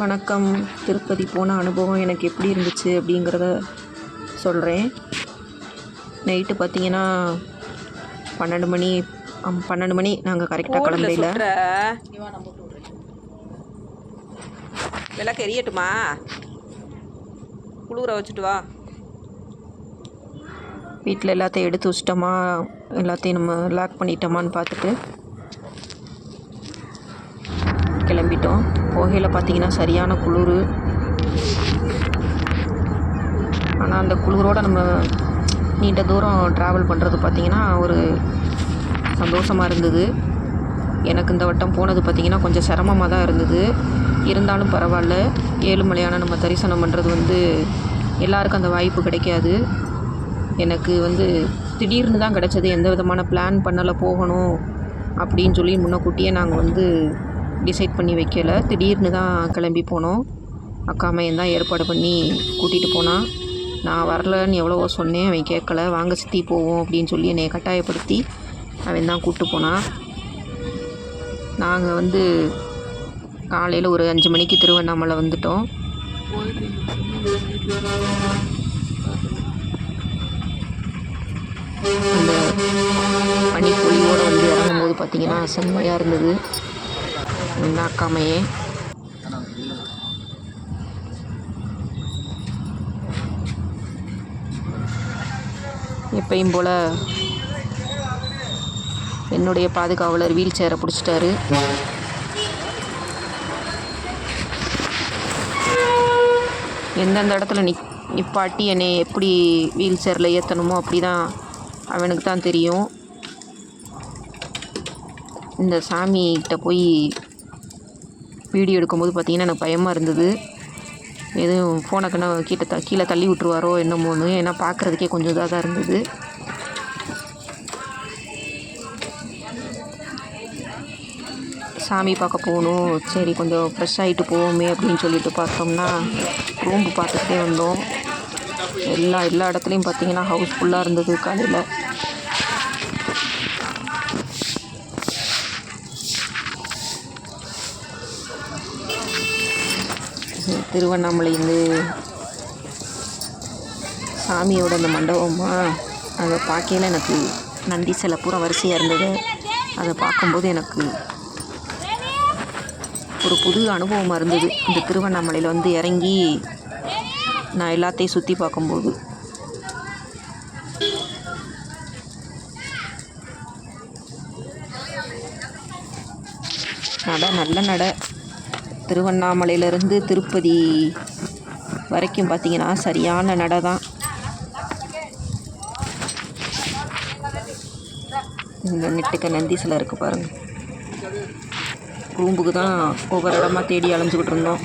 வணக்கம். திருப்பதி போன அனுபவம் எனக்கு எப்படி இருந்துச்சு அப்படிங்கிறத சொல்கிறேன் நைட்டு பார்த்தீங்கன்னா பன்னெண்டு மணி பன்னெண்டு மணி. நாங்கள் கரெக்டாக கிளம்பையில் விளக்கு எரியட்டுமா? குளிர வச்சுட்டு வா. வீட்டில் எல்லாத்தையும் எடுத்து வச்சிட்டோமா? எல்லாத்தையும் நம்ம லாக் பண்ணிட்டோமான்னு பார்த்துட்டு. கிளம்பிட்டோம். போகையில் பார்த்தீங்கன்னா சரியான குளிர். ஆனால் அந்த குளிரோடு நம்ம நீண்ட தூரம் ட்ராவல் பண்ணுறது பார்த்திங்கன்னா ஒரு சந்தோஷமாக இருந்தது. எனக்கு இந்த வட்டம் போனது பார்த்திங்கன்னா கொஞ்சம் சிரமமாக தான் இருந்தது. இருந்தாலும் பரவாயில்ல. ஏழுமலையான நம்ம தரிசனம் பண்ணுறது வந்து எல்லாருக்கும் அந்த வாய்ப்பு கிடைக்காது. எனக்கு வந்து திடீர்னு தான் கிடச்சது. எந்த விதமான பிளான் பண்ணலை போகணும் அப்படின்னு சொல்லி முன்னக்கூட்டியே நாங்கள் வந்து டிசைட் பண்ணி வைக்கலை. திடீர்னு தான் கிளம்பி போனோம். அக்கா மையன் தான் ஏற்பாடு பண்ணி கூட்டிகிட்டு போனான் நான் வரலன்னு எவ்வளவோ சொன்னேன். அவன் கேட்கல. வாங்க சித்தி போவோம் அப்படின்னு சொல்லி என்னை கட்டாயப்படுத்தி அவன் தான் கூப்பிட்டு போனான் நாங்கள் வந்து காலையில் ஒரு அஞ்சு மணிக்கு திருவண்ணாமலை வந்துட்டோம். அந்த பனிப்பொழியோடு வந்து இறங்கும்போது பார்த்திங்கன்னா செம்மையாக இருந்தது. இந்த அக்காமையே எப்பயும் போல் என்னுடைய பாதுகாவலர் வீல் சேரை பிடிச்சிட்டாரு. எந்தெந்த இடத்துல நிக் நிப்பாட்டி என்னை எப்படி வீல் சேரில் ஏற்றணுமோ அப்படி தான் அவனுக்கு தான் தெரியும். இந்த சாமிகிட்ட போய் வீடியோ எடுக்கும்போது பார்த்திங்கன்னா எனக்கு பயமாக இருந்தது. எதுவும் ஃபோனை கண்ணா கீழே த கீழே தள்ளி விட்ருவாரோ என்னமோன்னு. ஏன்னா பார்க்குறதுக்கே கொஞ்சம் இதாக தான் இருந்தது. சாமி பார்க்க போகணும். சரி கொஞ்சம் ஃப்ரெஷ் ஆகிட்டு போவோமே அப்படின்னு சொல்லிட்டு பார்த்தோம்னா ரூம்பு பார்த்துக்கிட்டே வந்தோம். எல்லா எல்லா இடத்துலையும் பார்த்தீங்கன்னா ஹவுஸ்ஃபுல்லாக இருந்தது காலையில். திருவண்ணாமலையிலேருந்து சாமியோட அந்த மண்டபமாக அதை பார்க்கையில எனக்கு நந்தி சிலை பூரா வரிசையாக இருந்தது. அதை பார்க்கும்போது எனக்கு ஒரு புது அனுபவமாக இருந்தது. இந்த திருவண்ணாமலையில் வந்து இறங்கி நான் எல்லாத்தையும் சுற்றி பார்க்கும்போது. நட நல்ல நடை. திருவண்ணாமலையிலேருந்து திருப்பதி வரைக்கும் பார்த்தீங்கன்னா சரியான நடை தான். இந்த நெட்டுக்க நந்தி சிலை இருக்குது பாருங்கள் ரூம்புக்கு தான் ஒவ்வொரு இடமா தேடி அலைஞ்சிக்கிட்டு இருந்தோம்.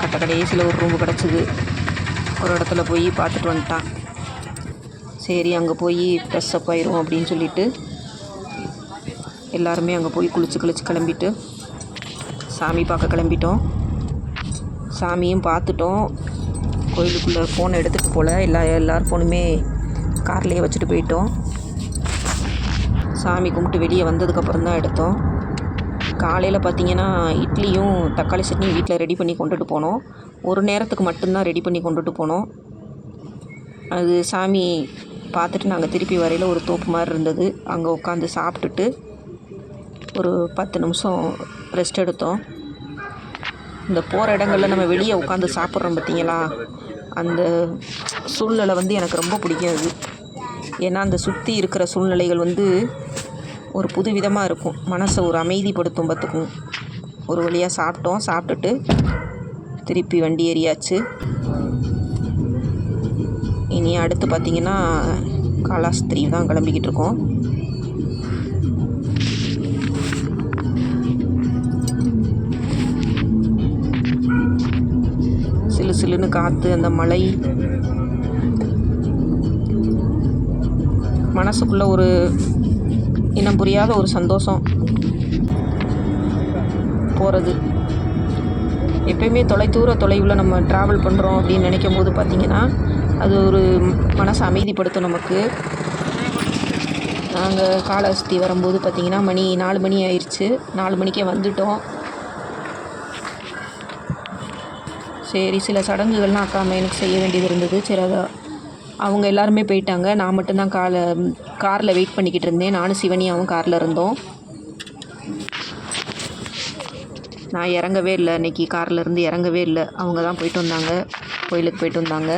கட்ட கடைசியில் ஒரு ரூம்பு கிடச்சிது. ஒரு இடத்துல போய் பார்த்துட்டு வந்துட்டான். சரி அங்கே போய் ஃப்ரெஷ் ஆயிரும் அப்படின்னு சொல்லிட்டு எல்லாருமே அங்கே போய் குளிச்சு குளிச்சு கிளம்பிட்டு சாமி பார்க்க கிளம்பிட்டோம். சாமியும் பார்த்துட்டோம். கோயிலுக்குள்ளே ஃபோனை எடுத்துகிட்டு போகல எல்லா எல்லார் ஃபோனுமே கார்லேயே வச்சுட்டு போயிட்டோம். சாமி கும்பிட்டு வெளியே வந்ததுக்கப்புறம் தான் எடுத்தோம். காலையில் பார்த்தீங்கன்னா இட்லியும் தக்காளி சட்னியும் வீட்டில் ரெடி பண்ணி கொண்டுட்டு போனோம். ஒரு நேரத்துக்கு மட்டும்தான் ரெடி பண்ணி கொண்டுட்டு போனோம். அது சாமி பார்த்துட்டு நாங்கள் திருப்பி வரையில் ஒரு தோப்பு மாதிரி இருந்தது. அங்கே உட்காந்து சாப்பிட்டுட்டு ஒரு பத்து நிமிஷம் ரெஸ்ட் எடுத்தோம். இந்த போகிற இடங்களில் நம்ம வெளியே உட்காந்து சாப்பிட்றோம் பார்த்தீங்களா அந்த சூழ்நிலை வந்து எனக்கு ரொம்ப பிடிக்காது. ஏன்னா அந்த சுற்றி இருக்கிற சூழ்நிலைகள் வந்து ஒரு புது விதமாக இருக்கும். மனசை ஒரு அமைதிப்படுத்தும் பார்த்துக்கும் ஒரு வழியாக சாப்பிட்டோம். சாப்பிட்டுட்டு திருப்பி வண்டி ஏறியாச்சு. இனி அடுத்து பார்த்திங்கன்னா காலாஸ்திரி தான் கிளம்பிக்கிட்டு இருக்கோம். சிலு சிலுன்னு காற்று அந்த மலை. மனசுக்குள்ள ஒரு இனம் புரியாத ஒரு சந்தோஷம் போகிறது எப்பயுமே தொலைதூர தொலைவில் நம்ம ட்ராவல் பண்ணுறோம் அப்படின்னு நினைக்கும் போது பார்த்திங்கன்னா அது ஒரு மனசை அமைதிப்படுத்தும் நமக்கு. நாங்கள் காலஹஸ்தி வரும்போது பார்த்திங்கன்னா மணி நாலு மணி ஆயிடுச்சு நாலு மணிக்கே வந்துட்டோம். சரி சில சடங்குகள்லாம் அக்கா எனக்கு செய்ய வேண்டியது இருந்தது. சரி அதை அவங்க எல்லாருமே போயிட்டாங்க. நான் மட்டும்தான் கால காரில் வெயிட் பண்ணிக்கிட்டு இருந்தேன். நானும் சிவனியாவும் காரில் இருந்தோம். நான் இறங்கவே இல்லை. இன்றைக்கி காரில் இருந்து இறங்கவே இல்லை. அவங்க தான் போயிட்டு வந்தாங்க. கோயிலுக்கு போயிட்டு வந்தாங்க.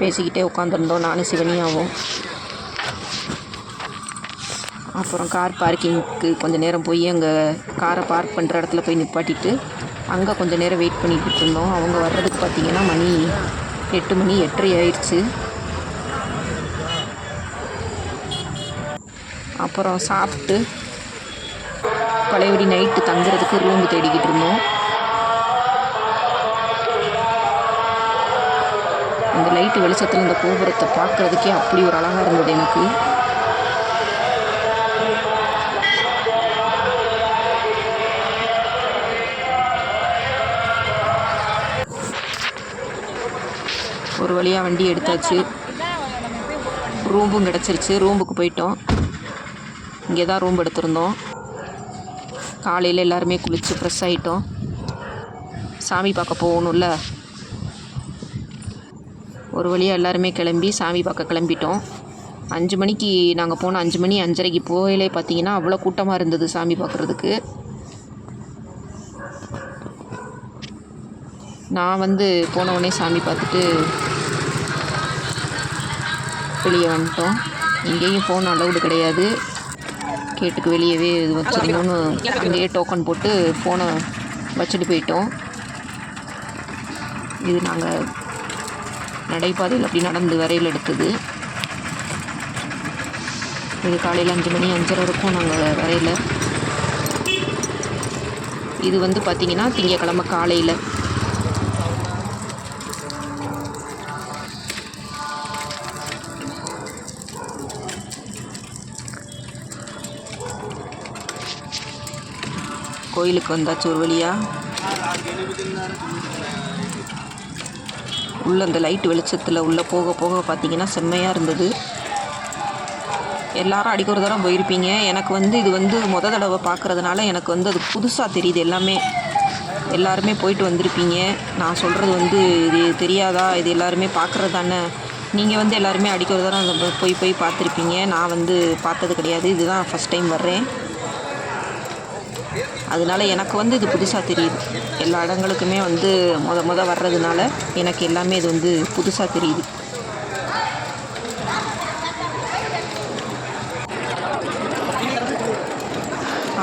பேசிக்கிட்டே உட்காந்துருந்தோம் நானும் சிவனியாவும். அப்புறம் கார் பார்க்கிங்க்கு கொஞ்சம் நேரம் போய் அங்கே காரை பார்க் பண்ணுற இடத்துல போய் நிப்பாட்டிட்டு அங்கே கொஞ்சம் நேரம் வெயிட் பண்ணிக்கிட்டு இருந்தோம். அவங்க வர்றதுக்கு பார்த்திங்கன்னா மணி எட்டு மணி எட்டரை ஆயிடுச்சு. அப்புறம் சாப்பிட்டு பழையபடி நைட்டு தங்குறதுக்கு ரூம் தேடிக்கிட்டு இருந்தோம். அந்த லைட்டு வெளிச்சத்தில் இந்த கோபுரத்தை பார்க்குறதுக்கே அப்படி ஒரு அழகாக இருந்தது எனக்கு. ஒரு வழியாக வண்டி எடுத்தாச்சு. ரூமும் கிடச்சிருச்சு. ரூமுக்கு போயிட்டோம். இங்கே தான் ரூம் எடுத்திருந்தோம். காலையில் எல்லாருமே குளித்து ஃப்ரெஷ் ஆகிட்டோம் சாமி பார்க்க போகணும்ல. ஒரு வழியாக எல்லாருமே கிளம்பி சாமி பார்க்க கிளம்பிட்டோம். அஞ்சு மணிக்கு நாங்கள் போன அஞ்சு மணி அஞ்சரைக்கு போயிலே பார்த்தீங்கன்னா அவ்வளோ கூட்டமாக இருந்தது சாமி பார்க்குறதுக்கு. நான் வந்து போன உடனே சாமி பார்த்துட்டு வெளியே வந்துட்டோம். இங்கேயும் ஃபோன் அலௌடு கிடையாது. கேட்டுக்கு வெளியவே இது வச்சிருந்தோன்னு அங்கேயே டோக்கன் போட்டு ஃபோனை வச்சுட்டு போயிட்டோம். இது நாங்கள் நடைபாதையில் அப்படி நடந்து வரையில் எடுத்தது. இது காலையில் அஞ்சு மணி அஞ்சரை இருக்கும் நாங்கள் வரையில். இது வந்து பார்த்திங்கன்னா திங்கக்கிழமை காலையில். கோயிலுக்கு வந்தாச்சு ஒரு வழியாக உள்ளே அந்த லைட் வெளிச்சத்தில் உள்ளே போக போக பார்த்தீங்கன்னா செம்மையாக இருந்தது. எல்லாரும் அடிக்க ஒரு தடவை போயிருப்பீங்க. எனக்கு வந்து இது வந்து முத தடவை பார்க்குறதுனால எனக்கு வந்து அது புதுசாக தெரியுது எல்லாமே. எல்லாருமே போயிட்டு வந்திருப்பீங்க. நான் சொல்கிறது வந்து இது தெரியாதா? இது எல்லாருமே பார்க்குறது தானே? நீங்கள் வந்து எல்லாருமே அடிக்க ஒரு தடவை போய் போய் பார்த்துருப்பீங்க நான் வந்து பார்த்தது கிடையாது. இதுதான் ஃபஸ்ட் டைம் வர்றேன். அதனால எனக்கு வந்து இது புதுசாக தெரியுது. எல்லா இடங்களுக்குமே வந்து மொத முத வர்றதுனால எனக்கு எல்லாமே இது வந்து புதுசாக தெரியுது.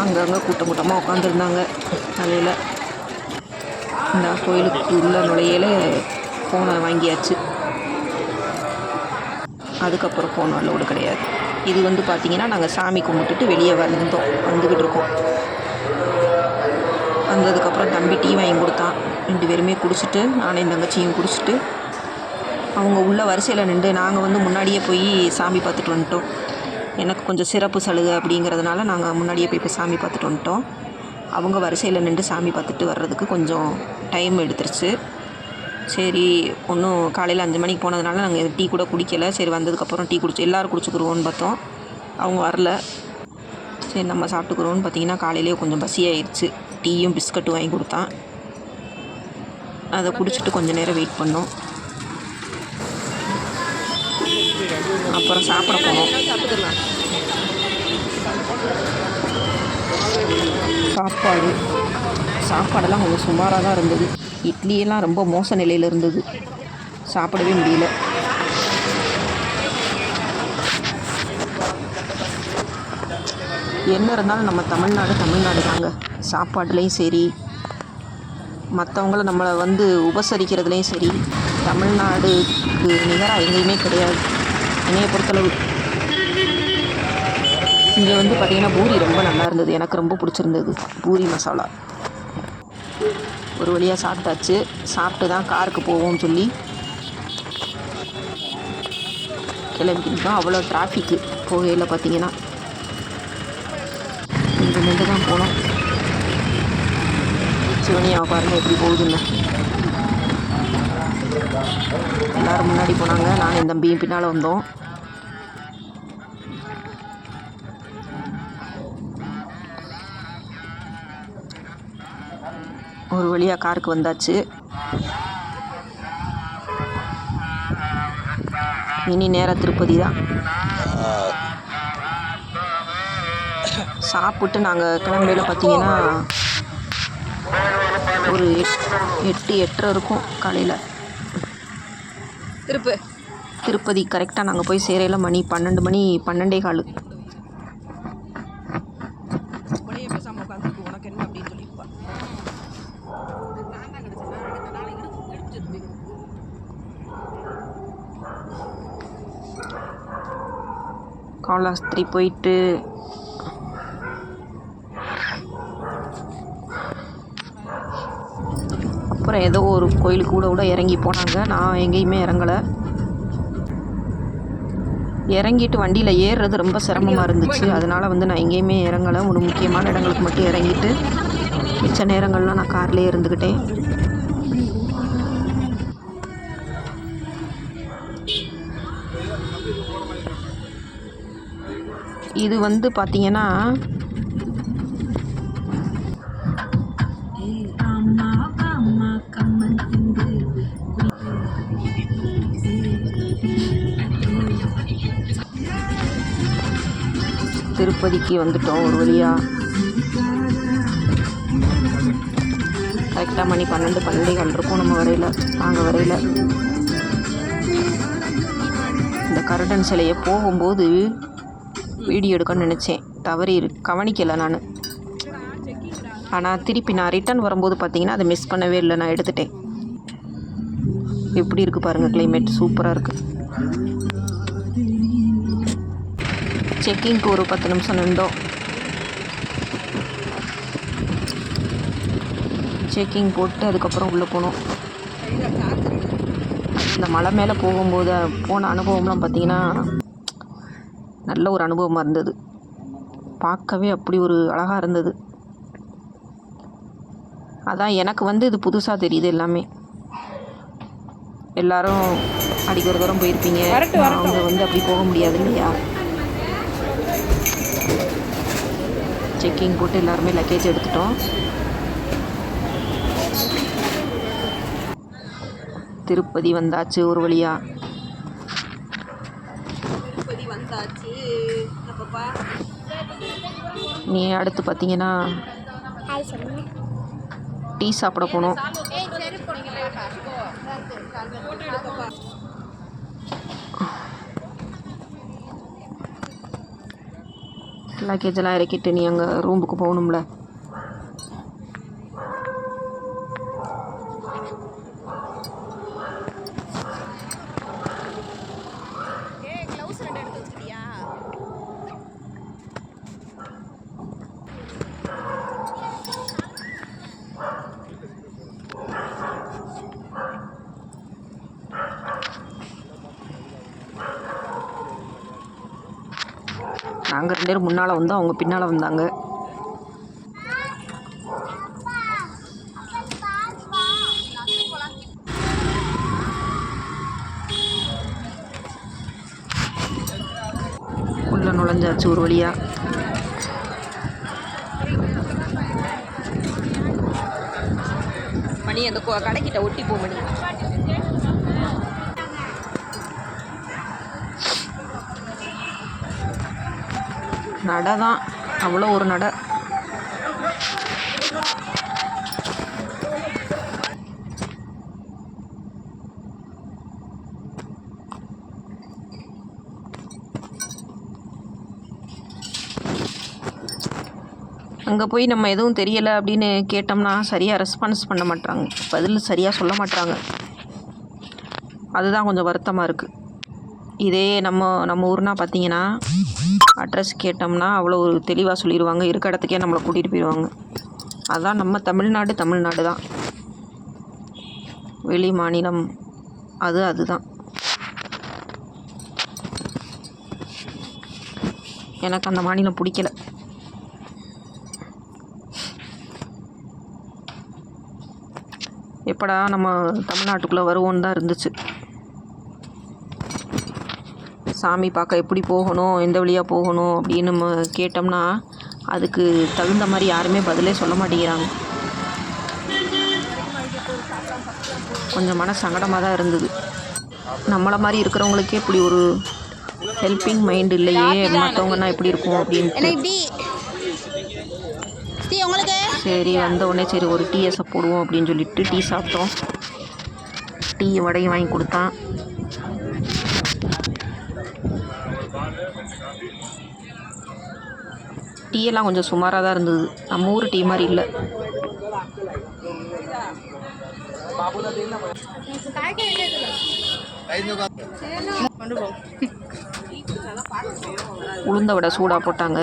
அங்கங்கே கூட்டம் கூட்டமாக உட்காந்துருந்தாங்க காலையில். இந்த கோயிலுக்கு உள்ள நுழையில ஃபோனை வாங்கியாச்சு. அதுக்கப்புறம் ஃபோன் அலோடு கிடையாது. இது வந்து பார்த்திங்கன்னா நாங்கள் சாமி கும்பிட்டுட்டு வெளியே வந்தோம் வந்துக்கிட்டு இருக்கோம். வந்ததுக்கப்புறம் தம்பி டீ வாங்கி கொடுத்தான் ரெண்டு பேருமே குடிச்சிட்டு நானும் என் தங்கச்சியும் குடிச்சிட்டு அவங்க உள்ள வரிசையில் நின்று நாங்கள் வந்து முன்னாடியே போய் சாமி பார்த்துட்டு வந்துட்டோம். எனக்கு கொஞ்சம் சிறப்பு சலுகை அப்படிங்கிறதுனால நாங்கள் முன்னாடியே போய் போய் சாமி பார்த்துட்டு வந்துட்டோம். அவங்க வரிசையில் நின்று சாமி பார்த்துட்டு வர்றதுக்கு கொஞ்சம் டைம் எடுத்துருச்சு. சரி ஒன்றும் காலையில் அஞ்சு மணிக்கு போனதுனால நாங்கள் டீ கூட குடிக்கலை. சரி வந்ததுக்கப்புறம் டீ குடிச்சு எல்லோரும் குடிச்சுக்குருவோன்னு பார்த்தோம். அவங்க வரல. சரி நம்ம சாப்பிட்டுக்குறோன்னு பார்த்தீங்கன்னா காலையிலேயே கொஞ்சம் பசியாயிருச்சு. டீயும் பிஸ்கட்டும் வாங்கி கொடுத்தான் அதை குடிச்சிட்டு கொஞ்சம் நேரம் வெயிட் பண்ணோம். அப்புறம் சாப்பிட போனோம். சாப்பாடு. சாப்பாடெல்லாம் கொஞ்சம் சுமாராக தான் இருந்தது. இட்லியெல்லாம் ரொம்ப மோச நிலையில் இருந்தது. சாப்பிடவே முடியல. என்ன இருந்தாலும் நம்ம தமிழ்நாடு தமிழ்நாடு தாங்க சாப்பாடுலேயும் சரி மற்றவங்கள நம்மளை வந்து உபசரிக்கிறதுலேயும் சரி தமிழ்நாடுக்கு நிகராக எங்கேயுமே கிடையாது. என்னையை பொறுத்தளவு. இங்கே வந்து பார்த்திங்கன்னா பூரி ரொம்ப நல்லா இருந்தது. எனக்கு ரொம்ப பிடிச்சிருந்தது. பூரி மசாலா. ஒரு வழியாக சாப்பிட்டாச்சு. சாப்பிட்டு தான் காருக்கு போவோம்னு சொல்லி. கிளம்பிக்கிட்டோம். அவ்வளோ டிராஃபிக்கு போகையில் பார்த்தீங்கன்னா நின்று தான் போனோம் சிவனியாவை பாருங்கள் எப்படி போகுதுன்னு. எல்லோரும் முன்னாடி போனாங்க. நான் என் தம்பியும் பின்னால் வந்தோம். ஒரு வழியாக காருக்கு வந்தாச்சு. இனி நேராக திருப்பதி தான் சாப்பிட்டு நாங்கள் கிளம்பையில் பார்த்தீங்கன்னா ஒரு எட் எட்டு எட்டரை இருக்கும் காலையில். திருப்பு. திருப்பதி கரெக்டாக நாங்கள் போய் சேரையில் மணி பன்னெண்டு மணி பன்னெண்டே கால். உடனே பேசாம உட்காந்துருக்கு உனக்கு என்ன அப்படின்னு சொல்லியிருப்பா நான் தான் கிடைச்சேன் நான் எடுத்து எடுத்து போயிடும் காலாஸ்திரி போயிட்டு அப்புறம் ஏதோ ஒரு கோயிலுக்கு கூட கூட இறங்கி போனாங்க. நான் எங்கேயுமே இறங்கலை. இறங்கிட்டு வண்டியில் ஏறுறது ரொம்ப சிரமமாக இருந்துச்சு. அதனால் வந்து நான் எங்கேயுமே இறங்கலை. ஒரு முக்கியமான இடங்களுக்கு மட்டும் இறங்கிட்டு மிச்ச நேரங்கள்லாம் நான் கார்லேயே இருந்துக்கிட்டேன் இது வந்து பார்த்தீங்கன்னா திருப்பதிக்கு வந்துட்டோம் ஒரு வழியாக கரெக்டாக மணி பன்னெண்டு பன்னெண்டே இருக்கோம் இருக்கும் நம்ம வரையில் நாங்கள் வரையில். இந்த கருடன் சிலையை போகும்போது வீடியோ எடுக்கணும்னு நினச்சேன். தவறி கவனிக்கலை நான். ஆனால் திருப்பி நான் ரிட்டர்ன் வரும்போது பார்த்தீங்கன்னா அதை மிஸ் பண்ணவே இல்லை. நான் எடுத்துட்டேன். எப்படி இருக்குது பாருங்கள் கிளைமேட் சூப்பராக இருக்குது செக்கிங்க்கு ஒரு பத்து நிமிஷம் நின்றோம். செக்கிங் போட்டு அதுக்கப்புறம் உள்ளே போனோம். இந்த மலை மேலே போகும்போது போன அனுபவம்லாம் பார்த்தீங்கன்னா நல்ல ஒரு அனுபவமாக இருந்தது. பார்க்கவே அப்படி ஒரு அழகாக இருந்தது. அதான் எனக்கு வந்து இது புதுசாக தெரியுது எல்லாமே. எல்லாரும் அடிக்க ஒரு தூரம் போயிருப்பீங்க. அவங்க வந்து அப்படி போக முடியாது இல்லையா? செக்கிங் போட்டு எல்லாருமே லக்கேஜ் எடுத்துட்டோம். திருப்பதி வந்தாச்சு ஒரு அப்பப்பா. நீ அடுத்து பார்த்தீங்கன்னா டீ சாப்பிட போனோம். லக்கேஜ் எல்லாம் இறக்கிட்டு நீ அங்கே ரூமுக்கு போகணும்ல ஏய் க்ளவுஸ் ரெண்டு எடுத்து வச்சுக்கிட்டியா பேர் முன்னால் வந்தோம் அவங்க பின்னால் வந்தாங்க. உள்ள நுழைஞ்சாச்சு ஒரு வழியாக மணி அந்த கடைக்கிட்ட ஒட்டி போ மணி. நடை தான். அவ்வளோ ஒரு நடை. அங்கே போய் நம்ம எதுவும் தெரியலை அப்படின்னு கேட்டோம்னா சரியாக ரெஸ்பான்ஸ் பண்ண மாட்டாங்க. பதில் சரியாக சொல்ல மாட்டாங்க. அதுதான் கொஞ்சம் வருத்தமாக இருக்குது இதே நம்ம நம்ம ஊர்னால் பார்த்தீங்கன்னா அட்ரஸ் கேட்டோம்னா அவ்வளோ ஒரு தெளிவாக சொல்லிடுவாங்க இருக்க இடத்துக்கே நம்மளை கூட்டிகிட்டு போயிடுவாங்க அதுதான் நம்ம தமிழ்நாடு தமிழ்நாடு தான் வெளி மாநிலம் அது அதுதான். எனக்கு அந்த மாநிலம் பிடிக்கல. எப்படா நம்ம தமிழ்நாட்டுக்குள்ளே வருவோன்னு தான் இருந்துச்சு. சாமி பார்க்க எப்படி போகணும் எந்த வழியாக போகணும் அப்படின்னு நம்ம கேட்டோம்னா அதுக்கு தகுந்த மாதிரி யாருமே பதிலே சொல்ல மாட்டேங்கிறாங்க. கொஞ்சம் மன சங்கடமாக தான் இருந்தது. நம்மளை மாதிரி இருக்கிறவங்களுக்கே இப்படி ஒரு ஹெல்பிங் மைண்ட் இல்லையே மற்றவங்கன்னா எப்படி இருக்கும் அப்படின்ட்டு. சரி வந்த உடனே சரி ஒரு டீஎஸை போடுவோம் அப்படின்னு சொல்லிட்டு டீ சாப்பிட்டோம். டீ வடையும் வாங்கி கொடுத்தான். டீ எல்லாம் கொஞ்சம் சுமாராக தான் இருந்தது. நம்ம ஊர் டீ மாதிரி இல்லை. உளுந்த வடை சூடாக போட்டாங்க.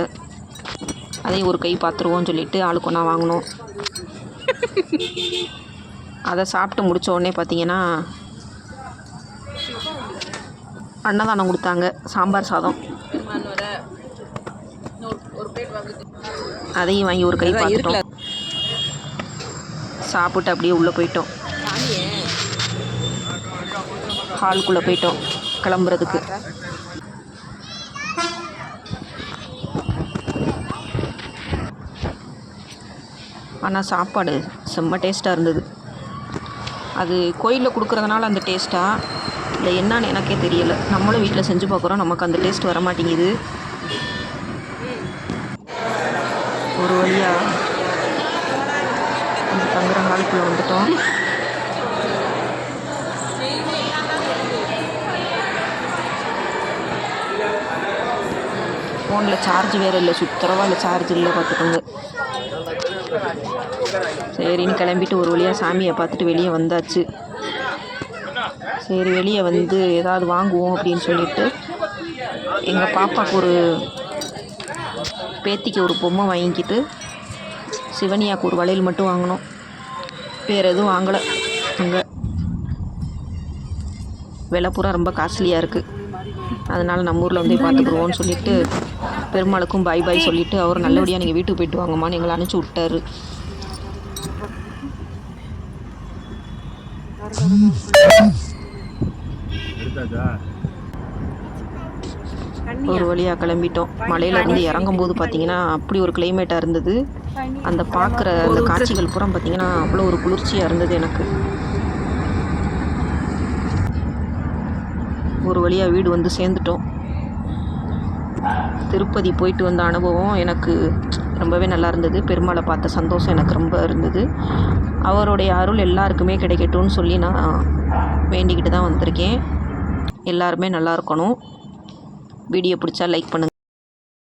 அதையும் ஒரு கை பார்த்துருவோம்னு சொல்லிட்டு ஆளுக்கு ஒன்றா வாங்கினோம். அதை சாப்பிட்டு முடித்த உடனே பார்த்தீங்கன்னா அன்னதானம் கொடுத்தாங்க. சாம்பார் சாதம். அதையும் வாங்கி ஒரு கை பார்த்துட்டோம். சாப்பிட்டு அப்படியே உள்ளே போயிட்டோம். ஹாலுக்குள்ளே போயிட்டோம் கிளம்புறதுக்கு. ஆனால் சாப்பாடு செம்ம டேஸ்ட்டாக இருந்தது. அது கோயிலில் கொடுக்குறதுனால அந்த டேஸ்ட்டா? இல்லை என்னன்னு எனக்கே தெரியல. நம்மளும் வீட்டில் செஞ்சு பார்க்குறோம் நமக்கு அந்த டேஸ்ட் வர மாட்டேங்குது ஒரு வழியாக அந்த தங்குற ஹாலுக்குள்ளே வந்துட்டோம். ஃபோனில் சார்ஜ் வேறு இல்லை சுத்தரவா இல்லை சார்ஜ் இல்லை பார்த்துக்கோங்க சரின்னு கிளம்பிட்டு ஒரு வழியாக சாமியை பார்த்துட்டு வெளியே வந்தாச்சு. சரி வெளியே வந்து ஏதாவது வாங்குவோம் அப்படின்னு சொல்லிட்டு எங்கள் பாப்பாவுக்கு ஒரு பேத்திக்கு ஒரு பொம்மை வாங்கிக்கிட்டு சிவனியாக்கு ஒரு வளையல் மட்டும் வாங்கினோம். வேறு எதுவும் வாங்கலை. அங்கே விலை பூரா ரொம்ப காஸ்ட்லியாக இருக்குது அதனால் நம்ம ஊரில் வந்து பார்த்துக்குருவோம்னு சொல்லிட்டு பெருமாளுக்கும் பாய் பாய் சொல்லிட்டு அவர் நல்லபடியாக நீங்கள் வீட்டுக்கு போயிட்டு வாங்கம்மான்னு எங்களை அனுப்பிச்சி விட்டாரு. ஒரு வழியாக கிளம்பிட்டோம். மலையில இருந்து இறங்கும்போது பார்த்தீங்கன்னா அப்படி ஒரு கிளைமேட்டாக இருந்தது. அந்த பார்க்குற அந்த காட்சிகள் புறம் பார்த்தீங்கன்னா அவ்வளோ ஒரு குளிர்ச்சியாக இருந்தது எனக்கு. ஒரு வழியாக வீடு வந்து சேர்ந்துட்டோம். திருப்பதி போயிட்டு வந்த அனுபவம் எனக்கு ரொம்பவே நல்லா இருந்தது. பெருமாளை பார்த்த சந்தோஷம் எனக்கு ரொம்ப இருந்தது. அவருடைய அருள் எல்லாருக்குமே கிடைக்கட்டும்னு சொல்லி நான் வேண்டிக்கிட்டு தான் வந்திருக்கேன். எல்லாருமே நல்லா இருக்கணும். வீடியோ பிடிச்சா லைக் பண்ணுங்கள்